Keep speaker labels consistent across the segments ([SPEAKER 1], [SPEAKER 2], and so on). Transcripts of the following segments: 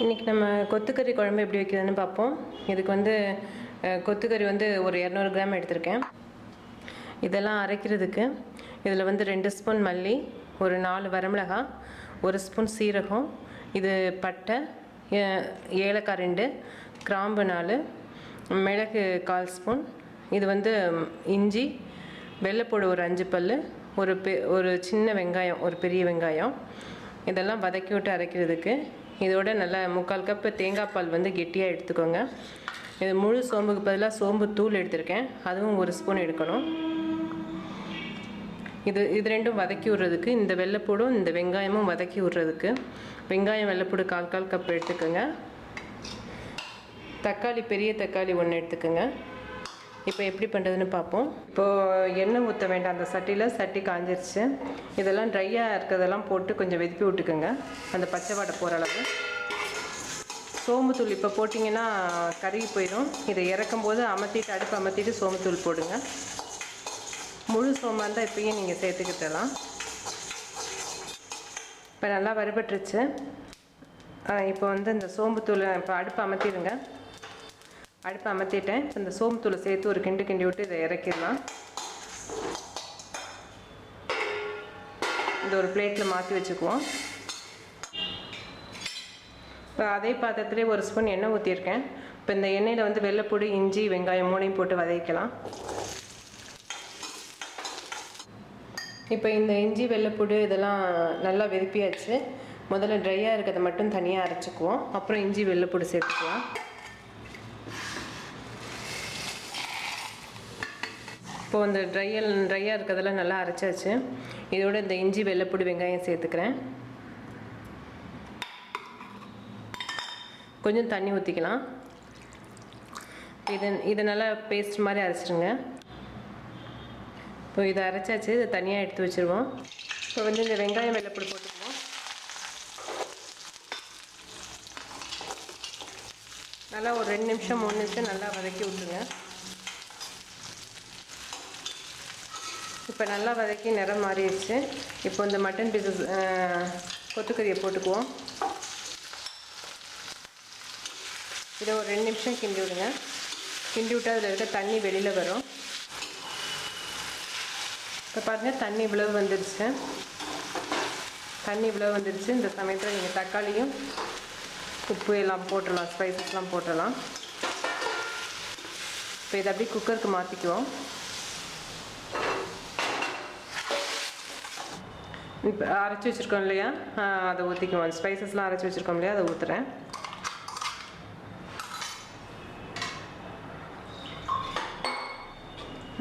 [SPEAKER 1] இன்றைக்கி நம்ம கொத்துக்கறி குழம்பு எப்படி வைக்கிறதுன்னு பார்ப்போம். இதுக்கு வந்து கொத்துக்கறி வந்து ஒரு இரநூறு கிராம் எடுத்திருக்கேன். இதெல்லாம் அரைக்கிறதுக்கு இதில் வந்து ரெண்டு ஸ்பூன் மல்லி ஒரு நாலு வரமிளகாய் ஒரு ஸ்பூன் சீரகம் இது பட்டை ஏலக்காய் ரெண்டு கிராம்பு நாலு மிளகு கால் ஸ்பூன் இது வந்து இஞ்சி வெள்ளைப்பூடு ஒரு அஞ்சு பல் ஒரு பெ ஒரு சின்ன வெங்காயம் ஒரு பெரிய வெங்காயம் இதெல்லாம் வதக்கி விட்டு அரைக்கிறதுக்கு இதோட நல்லா முக்கால் கப்பு தேங்காய் பால் வந்து கெட்டியாக எடுத்துக்கோங்க. இது முழு சோம்புக்கு பதிலாக சோம்பு தூள் எடுத்திருக்கேன். அதுவும் ஒரு ஸ்பூன் எடுக்கணும். இது இது ரெண்டும் வதக்கி விட்றதுக்கு இந்த வெள்ளைப்பூடும் இந்த வெங்காயமும் வதக்கி விட்றதுக்கு. வெங்காயம் வெள்ளைப்பூடு கால் கால் கப் எடுத்துக்கோங்க. தக்காளி பெரிய தக்காளி ஒன்று எடுத்துக்கோங்க. இப்போ எப்படி பண்ணுறதுன்னு பார்ப்போம். இப்போது எண்ணெய் ஊற்ற வேண்டாம். அந்த சட்டியில் சட்டி காஞ்சிருச்சு. இதெல்லாம் ட்ரையாக இருக்கிறதெல்லாம் போட்டு கொஞ்சம் வெதுப்பி விட்டுக்கோங்க. அந்த பச்சை வாடை போகிற அளவு. சோம்புத்தூள் இப்போ போட்டிங்கன்னா கருகி போயிடும். இதை இறக்கும் போது அமர்த்திட்டு அடுப்பு அமர்த்திட்டு சோம்புத்தூள் போடுங்க. முழு சோமாக இருந்தால் இப்பயும் நீங்கள் சேர்த்துக்கிட்டலாம். இப்போ நல்லா வறுபட்டுருச்சு. இப்போ வந்து இந்த சோம்புத்தூளை இப்போ அடுப்பு அமர்த்திடுங்க அடுப்பு அமர்த்திட்டேன். இந்த சோம்புத்தூளை சேர்த்து ஒரு கிண்டு கிண்டி விட்டு இதை இறக்கிடலாம். இந்த ஒரு பிளேட்டில் மாற்றி வச்சுக்குவோம். இப்போ அதே பாத்திரத்துலேயே ஒரு ஸ்பூன் எண்ணெய் ஊற்றிருக்கேன் இப்போ இந்த எண்ணெயில் வந்து வெள்ளைப்பூடி இஞ்சி வெங்காயம் மூணையும் போட்டு வதக்கலாம் இப்போ இந்த இஞ்சி வெள்ளைப்பூடு இதெல்லாம் நல்லா வெதுப்பியாச்சு. முதல்ல ட்ரையாக இருக்கிறத மட்டும் தனியாக அரைச்சிக்குவோம். அப்புறம் இஞ்சி வெள்ளைப்பூடு சேர்த்துக்கலாம். இப்போது அந்த ட்ரையல் ட்ரையாக இருக்கிறதெல்லாம் நல்லா அரைச்சாச்சு. இதோட இந்த இஞ்சி வெள்ளைப்பூடி வெங்காயம் சேர்த்துக்கிறேன். கொஞ்சம் தண்ணி ஊற்றிக்கலாம் இது இதை நல்லா பேஸ்ட் மாதிரி அரைச்சிடுங்க. இப்போ இதை அரைச்சாச்சு இதை தனியாக எடுத்து வச்சுருவோம். இப்போ வந்து இந்த வெங்காயம் வெள்ளைப்பூடி போட்டுக்குவோம். நல்லா ஒரு ரெண்டு நிமிஷம் மூணு நிமிஷம் நல்லா வதக்கி விட்டுருங்க. இப்போ நல்லா வதக்கி நிறம் மாறிடுச்சு. இப்போ இந்த மட்டன் பீசஸ் கொத்துக்கறியை போட்டுக்குவோம். இதை ஒரு ரெண்டு நிமிஷம் கிண்டி விடுங்க. கிண்டி விட்டு அதில் இருக்க தண்ணி வெளியில் வரும். இப்போ பாருங்கள் தண்ணி இவ்வளவு வந்துடுச்சு தண்ணி இவ்வளவு வந்துடுச்சு இந்த சமயத்தில் நீங்கள் தக்காளியும் உப்பு எல்லாம் போட்டுடலாம் ஸ்பைசஸ்லாம் போட்டுடலாம். இப்போ இதை அப்படியே குக்கருக்கு மாற்றிக்குவோம் இப்போ அரைச்சி வச்சுருக்கோம் இல்லையா? அதை ஊற்றிக்குவோம் ஸ்பைசஸ்லாம் அரைச்சி வச்சுருக்கோம் இல்லையா? அதை ஊற்றுறேன்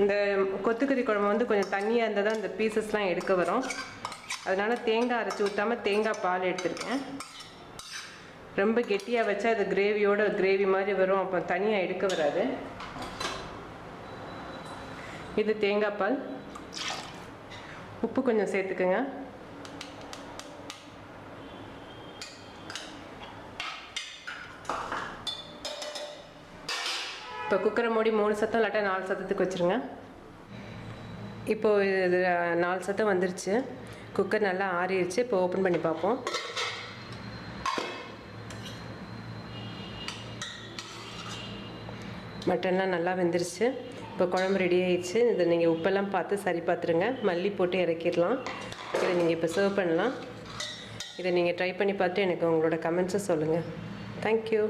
[SPEAKER 1] இந்த கொத்துக்கறி குழம்பு வந்து கொஞ்சம் தண்ணியாக இருந்தால் தான் இந்த பீசஸ்லாம் எடுக்க வரும். அதனால் தேங்காய் அரைச்சி ஊற்றாமல் தேங்காய் பால் எடுத்திருக்கேன். ரொம்ப கெட்டியாக வச்சா அது கிரேவியோட கிரேவி மாதிரி வரும். அப்போ தனியாக எடுக்க வராது. இது தேங்காய் பால். உப்பு கொஞ்சம் சேர்த்துக்குங்க. இப்போ குக்கரை மூடி மூணு சத்தம் இல்லாட்டா நாலு சத்தத்துக்கு வச்சுருங்க. இப்போது இது நாலு சத்தம் வந்துருச்சு. குக்கர் நல்லா ஆறிடுச்சு இப்போ ஓப்பன் பண்ணி பார்ப்போம். மட்டன்லாம் நல்லா வெந்துருச்சு. இப்போ குழம்பு ரெடி ஆயிடுச்சு. இதை நீங்கள் உப்பெல்லாம் பார்த்து சரி பார்த்துருங்க. மல்லி போட்டு இறக்கிடலாம். இதை நீங்கள் இப்போ சர்வ் பண்ணலாம். இதை நீங்கள் ட்ரை பண்ணி பார்த்து எனக்கு உங்களோட கமெண்ட்ஸை சொல்லுங்கள் தேங்க்யூ